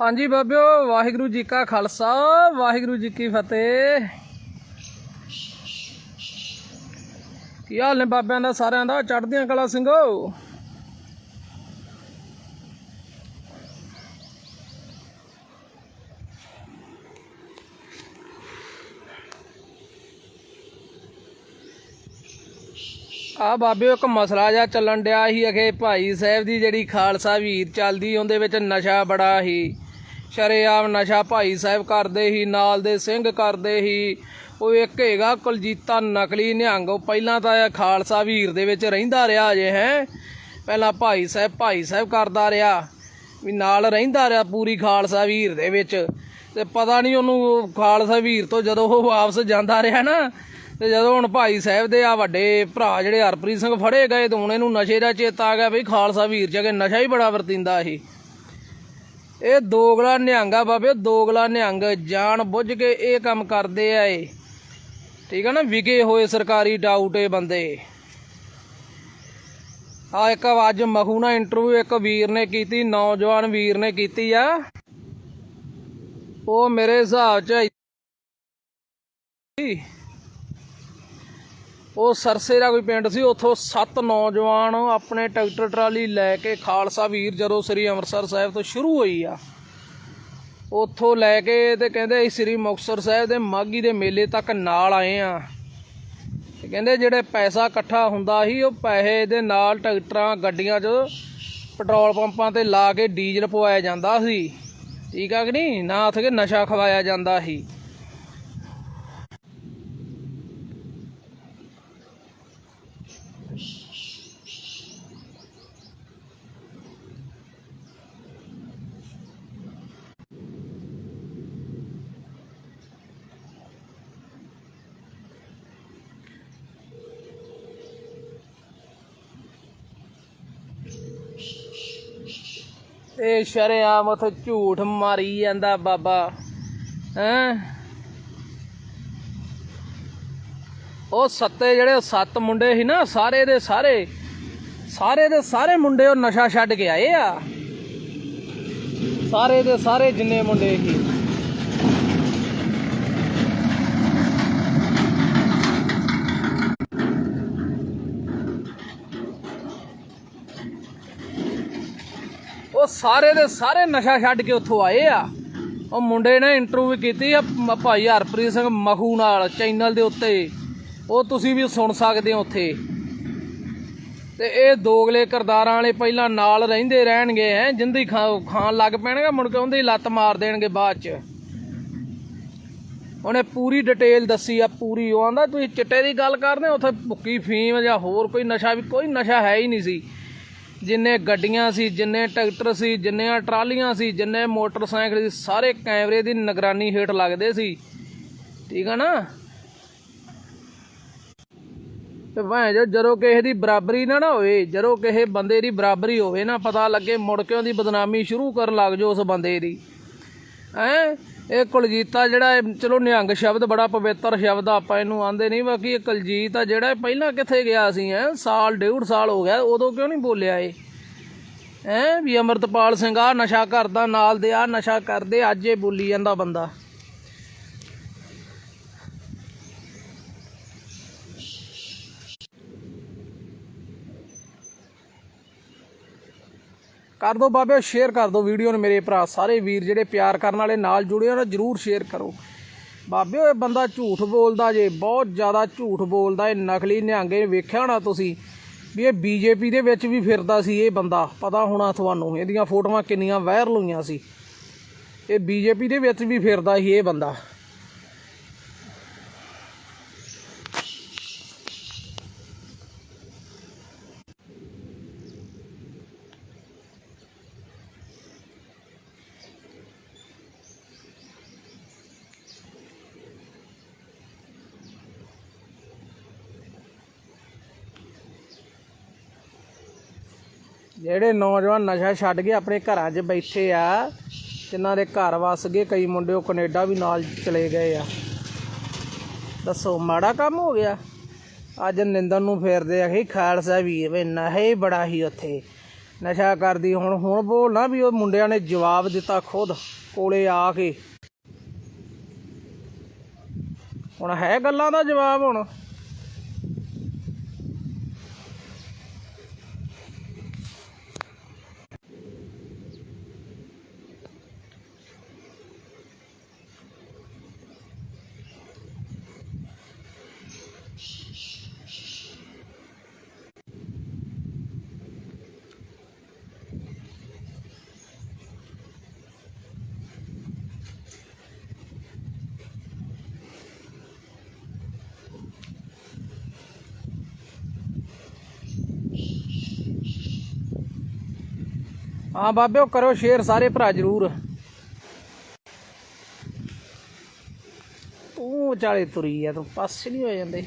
ਹਾਂਜੀ ਬਾਬਿਓ, ਵਾਹਿਗੁਰੂ ਜੀ ਕਾ ਖਾਲਸਾ, ਵਾਹਿਗੁਰੂ ਜੀ ਕੀ ਫਤਿਹ। ਕੀ ਹਾਲ ਨੇ ਬਾਬਿਆਂ ਦਾ, ਸਾਰਿਆਂ ਦਾ? ਚੜ੍ਹਦੀਆਂ ਕਲਾ ਸਿੰਘੋ? ਆ ਬਾਬਿਓ, ਇੱਕ ਮਸਲਾ ਜਿਹਾ ਚੱਲਣ ਡਿਆ ਸੀ ਅਖੇ ਭਾਈ ਸਾਹਿਬ ਦੀ ਜਿਹੜੀ ਖਾਲਸਾ ਵੀਰ ਚੱਲਦੀ, ਉਹਦੇ ਵਿੱਚ ਨਸ਼ਾ ਬੜਾ ਸੀ। ਸ਼ਰੇਆਮ ਨਸ਼ਾ ਭਾਈ ਸਾਹਿਬ ਕਰਦੇ ਹੀ, ਨਾਲ ਦੇ ਸਿੰਘ ਕਰਦੇ ਹੀ। ਉਹ ਇੱਕ ਹੈਗਾ ਕੁਲਜੀਤਾ ਨਕਲੀ ਨਿਹੰਗ। ਉਹ ਪਹਿਲਾਂ ਤਾਂ ਖਾਲਸਾ ਵੀਰ ਦੇ ਵਿੱਚ ਰਹਿੰਦਾ ਰਿਹਾ ਜੇ ਹੈ। ਪਹਿਲਾਂ ਭਾਈ ਸਾਹਿਬ ਭਾਈ ਸਾਹਿਬ ਕਰਦਾ ਰਿਹਾ। ਵੀ ਨਾਲ ਰਹਿੰਦਾ ਰਿਹਾ ਪੂਰੀ ਖਾਲਸਾ ਵੀਰ ਦੇ ਵਿੱਚ। ਤੇ ਪਤਾ ਨਹੀਂ ਉਹਨੂੰ ਖਾਲਸਾ ਵੀਰ ਤੋਂ ਜਦੋਂ ਉਹ ਵਾਪਸ ਜਾਂਦਾ ਰਿਹਾ ਨਾ, ਤੇ ਜਦੋਂ ਹੁਣ ਭਾਈ ਸਾਹਿਬ ਦੇ ਆ ਵੱਡੇ ਭਰਾ ਜਿਹੜੇ ਹਰਪ੍ਰੀਤ ਸਿੰਘ ਫੜੇ ਗਏ, ਤੇ ਹੁਣ ਇਹਨੂੰ ਨਸ਼ੇ ਦਾ ਚੇਤਾ ਆ ਗਿਆ ਵੀ ਖਾਲਸਾ ਵੀਰ ਚ ਕੇ ਨਸ਼ਾ ਹੀ ਬੜਾ ਵਰਤਿੰਦਾ ਸੀ ਇਹ ਦੋਗਲਾ ਨਿਹੰਗਾ ਬਾਬੇ, ਦੋਗਲਾ ਨਿਹੰਗ। ਜਾਣ ਬੁੱਝ ਕੇ ਇਹ ਕੰਮ ਕਰਦੇ ਆ ਇਹ। ਠੀਕ ਆ ਨਾ ਵਿਗੇ ਹੋਏ ਸਰਕਾਰੀ ਡਾਊਟ ਇਹ ਬੰਦੇ। ਆ ਇੱਕ ਅੱਜ ਮਹੂ ਨਾਲ ਇੰਟਰਵਿਊ ਇੱਕ ਵੀਰ ਨੇ ਕੀਤੀ, ਨੌਜਵਾਨ ਵੀਰ ਨੇ ਕੀਤੀ ਆ। ਉਹ ਮੇਰੇ ਹਿਸਾਬ ਚ ਉਹ ਸਰਸੇ ਦਾ ਕੋਈ ਪਿੰਡ ਸੀ, ਉੱਥੋਂ ਸੱਤ ਨੌਜਵਾਨ ਆਪਣੇ ਟਰੈਕਟਰ ਟਰਾਲੀ ਲੈ ਕੇ ਖਾਲਸਾ ਵੀਰ ਜਦੋਂ ਸ੍ਰੀ ਅੰਮ੍ਰਿਤਸਰ ਸਾਹਿਬ ਤੋਂ ਸ਼ੁਰੂ ਹੋਈ ਆ। ਉੱਥੋਂ ਲੈ ਕੇ ਤੇ ਕਹਿੰਦੇ ਸ੍ਰੀ ਮੁਕਤਸਰ ਸਾਹਿਬ ਦੇ ਮਾਗੀ ਦੇ ਮੇਲੇ ਤੱਕ ਨਾਲ ਆਏ ਆ। ਤੇ ਕਹਿੰਦੇ ਜਿਹੜੇ ਪੈਸਾ ਇਕੱਠਾ ਹੁੰਦਾ ਸੀ, ਉਹ ਪੈਸੇ ਦੇ ਨਾਲ ਟਰੈਕਟਰਾਂ, ਗੱਡੀਆਂ 'ਚ ਪੈਟਰੋਲ ਪੰਪਾਂ ਤੇ ਲਾ ਕੇ ਡੀਜ਼ਲ ਪਵਾਇਆ ਜਾਂਦਾ ਸੀ। ਠੀਕ ਆ ਕਿ ਨਹੀਂ? ਨਾ ਉੱਥੇ ਕਿ ਨਸ਼ਾ ਖਵਾਇਆ ਜਾਂਦਾ ਸੀ। ਇਹ ਸ਼ਰੇਆਮ ਉਥੇ ਝੂਠ ਮਾਰੀ ਜਾਂਦਾ ਬਾਬਾ, ਹੈਂ? ਉਹ ਸੱਤੇ ਜਿਹੜੇ ਸੱਤ ਮੁੰਡੇ ਸੀ ਨਾ, ਸਾਰੇ ਦੇ ਸਾਰੇ ਸਾਰੇ ਦੇ ਸਾਰੇ ਮੁੰਡੇ ਉਹ ਨਸ਼ਾ ਛੱਡ ਕੇ ਆਏ ਆ। ਸਾਰੇ ਦੇ ਸਾਰੇ ਜਿੰਨੇ ਮੁੰਡੇ ਸੀ। ਉਹ ਸਾਰੇ ਦੇ ਸਾਰੇ ਨਸ਼ਾ ਛੱਡ ਕੇ ਉੱਥੋਂ ਆਏ ਆ। ਉਹ ਮੁੰਡੇ ਨੇ ਇੰਟਰਵਿਊ ਕੀਤੀ ਆ ਭਾਈ ਹਰਪ੍ਰੀਤ ਸਿੰਘ ਮਖੂ ਨਾਲ ਚੈਨਲ ਦੇ ਉੱਤੇ। ਉਹ ਤੁਸੀਂ ਵੀ ਸੁਣ ਸਕਦੇ ਹੋ ਉੱਥੇ। ਤੇ ਇਹ ਦੋਗਲੇ ਕਰਦਾਰਾਂ ਵਾਲੇ ਪਹਿਲਾਂ ਨਾਲ ਰਹਿੰਦੇ ਰਹਿਣਗੇ ਹੈ ਜਿੰਦੀ ਖਾ- ਖਾਣ ਲੱਗ ਪੈਣਗੇ ਮੁੜ ਕੇ ਉਹਦੀ ਲੱਤ ਮਾਰ ਦੇਣਗੇ ਬਾਅਦ ਚ। ਉਹਨੇ ਪੂਰੀ ਡਿਟੇਲ ਦੱਸੀ ਆ ਪੂਰੀ। ਉਹ ਆਂਦਾ ਤੁਸੀਂ ਚਿੱਟੇ ਦੀ ਗੱਲ ਕਰਦੇ ਹੋ, ਉੱਥੇ ਭੁੱਕੀ ਫੀਮ ਜਾਂ ਹੋਰ ਕੋਈ ਨਸ਼ਾ ਵੀ ਕੋਈ ਨਸ਼ਾ ਹੈ ਹੀ ਨਹੀਂ ਸੀ। ਜਿੰਨੇ ਗੱਡੀਆਂ ਸੀ, ਜਿੰਨੇ ਟਰੈਕਟਰ ਸੀ ਜਿੰਨੀਆਂ ਟਰਾਲੀਆਂ ਸੀ, ਜਿੰਨੇ ਮੋਟਰਸਾਈਕਲ ਸੀ, ਸਾਰੇ ਕੈਮਰੇ ਦੀ ਨਿਗਰਾਨੀ ਹੇਠ ਲੱਗਦੇ ਸੀ। ਠੀਕ ਆ ਨਾ? ਤੇ ਭਾਂ ਜੋ, ਜਦੋਂ ਕਿਸੇ ਦੀ ਬਰਾਬਰੀ ਨਾ ਨਾ ਹੋਵੇ, ਜਦੋਂ ਕਿਸੇ ਬੰਦੇ ਦੀ ਬਰਾਬਰੀ ਹੋਵੇ ਨਾ, ਪਤਾ ਲੱਗੇ ਮੁੜ ਕੇ ਉਹਦੀ ਬਦਨਾਮੀ ਸ਼ੁਰੂ ਕਰਨ ਲੱਗ ਜਾਓ ਉਸ ਬੰਦੇ ਦੀ। ਹੈਂ? ਇਹ ਕੁਲਜੀਤਾ ਜਿਹੜਾ ਇਹ ਚਲੋ ਨਿਹੰਗ ਸ਼ਬਦ ਬੜਾ ਪਵਿੱਤਰ ਸ਼ਬਦ ਆਪਾਂ ਇਹਨੂੰ ਆਂਦੇ ਨਹੀਂ, ਬਾਕੀ ਇਹ ਕੁਲਜੀਤ ਆ ਜਿਹੜਾ ਪਹਿਲਾਂ ਕਿੱਥੇ ਗਿਆ ਸੀ, ਹੈ? ਸਾਲ, ਡੇਢ ਸਾਲ ਹੋ ਗਿਆ, ਉਦੋਂ ਕਿਉਂ ਨਹੀਂ ਬੋਲਿਆ ਇਹ? ਹੈ? ਵੀ ਅਮਰਤਪਾਲ ਸਿੰਘ ਆ, ਨਸ਼ਾ ਕਰਦਾ, ਨਾਲ ਦੇ ਆ, ਨਸ਼ਾ ਕਰਦੇ, ਅੱਜ ਇਹ ਬੋਲੀ ਜਾਂਦਾ ਬੰਦਾ। ਕਰ ਦਿਓ ਬਾਬੇ ਸ਼ੇਅਰ ਕਰ ਦਿਓ ਵੀਡੀਓ ਨੂੰ ਮੇਰੇ ਭਰਾ, ਸਾਰੇ ਵੀਰ ਜਿਹੜੇ ਪਿਆਰ ਕਰਨ ਵਾਲੇ ਨਾਲ ਜੁੜੇ ਹੋ ਨਾ, ਜਰੂਰ ਸ਼ੇਅਰ ਕਰੋ। ਬਾਬੇ ਇਹ ਬੰਦਾ ਝੂਠ ਬੋਲਦਾ ਜੇ, ਬਹੁਤ ਜ਼ਿਆਦਾ ਝੂਠ ਬੋਲਦਾ ਇਹ ਨਕਲੀ ਨਿਹੰਗੇ ਵੇਖਿਆ ਹੋਣਾ ਤੁਸੀਂ ਵੀ ਇਹ ਬੀਜੇਪੀ ਦੇ ਵਿੱਚ ਵੀ ਫਿਰਦਾ ਸੀ ਇਹ ਬੰਦਾ, ਪਤਾ ਹੋਣਾ ਤੁਹਾਨੂੰ, ਇਹਦੀਆਂ ਫੋਟੋਆਂ ਕਿੰਨੀਆਂ ਵਾਇਰਲ ਹੋਈਆਂ ਸੀ। ਇਹ ਬੀਜੇਪੀ ਦੇ ਵਿੱਚ ਵੀ ਫਿਰਦਾ ਸੀ ਇਹ ਬੰਦਾ। ਜਿਹੜੇ ਨੌਜਵਾਨ ਨਸ਼ਾ ਛੱਡ ਕੇ ਆਪਣੇ ਘਰਾਂ 'ਚ ਬੈਠੇ ਆ, ਜਿਨ੍ਹਾਂ ਦੇ ਘਰ ਵਸ ਗਏ, ਕਈ ਮੁੰਡੇ ਉਹ ਕੈਨੇਡਾ ਵੀ ਨਾਲ ਚਲੇ ਗਏ ਆ। ਦੱਸੋ, ਮਾੜਾ ਕੰਮ ਹੋ ਗਿਆ? ਅੱਜ ਨਿੰਦਨ ਨੂੰ ਫੇਰਦੇ ਆ ਕਿ ਖਾਲਸਾ ਵੀ ਵੇ ਨਹੇ ਬੜਾ ਹੀ ਉੱਥੇ। ਨਸ਼ਾ ਕਰਦੀ ਹੁਣ ਹੁਣ ਬੋਲਣਾ ਵੀ ਉਹ ਮੁੰਡਿਆਂ ਨੇ ਜਵਾਬ ਦਿੱਤਾ ਖੁਦ, ਕੋਲੇ ਆ ਕੇ। ਹੁਣ ਹੈ ਗੱਲਾਂ ਦਾ ਜਵਾਬ ਹੁਣ? ਹਾਂ ਬਾਬਿਓ ਕਰੋ ਸ਼ੇਅਰ ਸਾਰੇ ਭਰਾ ਜਰੂਰ। ਤੂੰ ਚਾਲੇ ਤੁਰੀ ਆ, ਤੂੰ ਪਾਸੇ ਨਹੀਂ ਹੋ ਜਾਂਦੇ।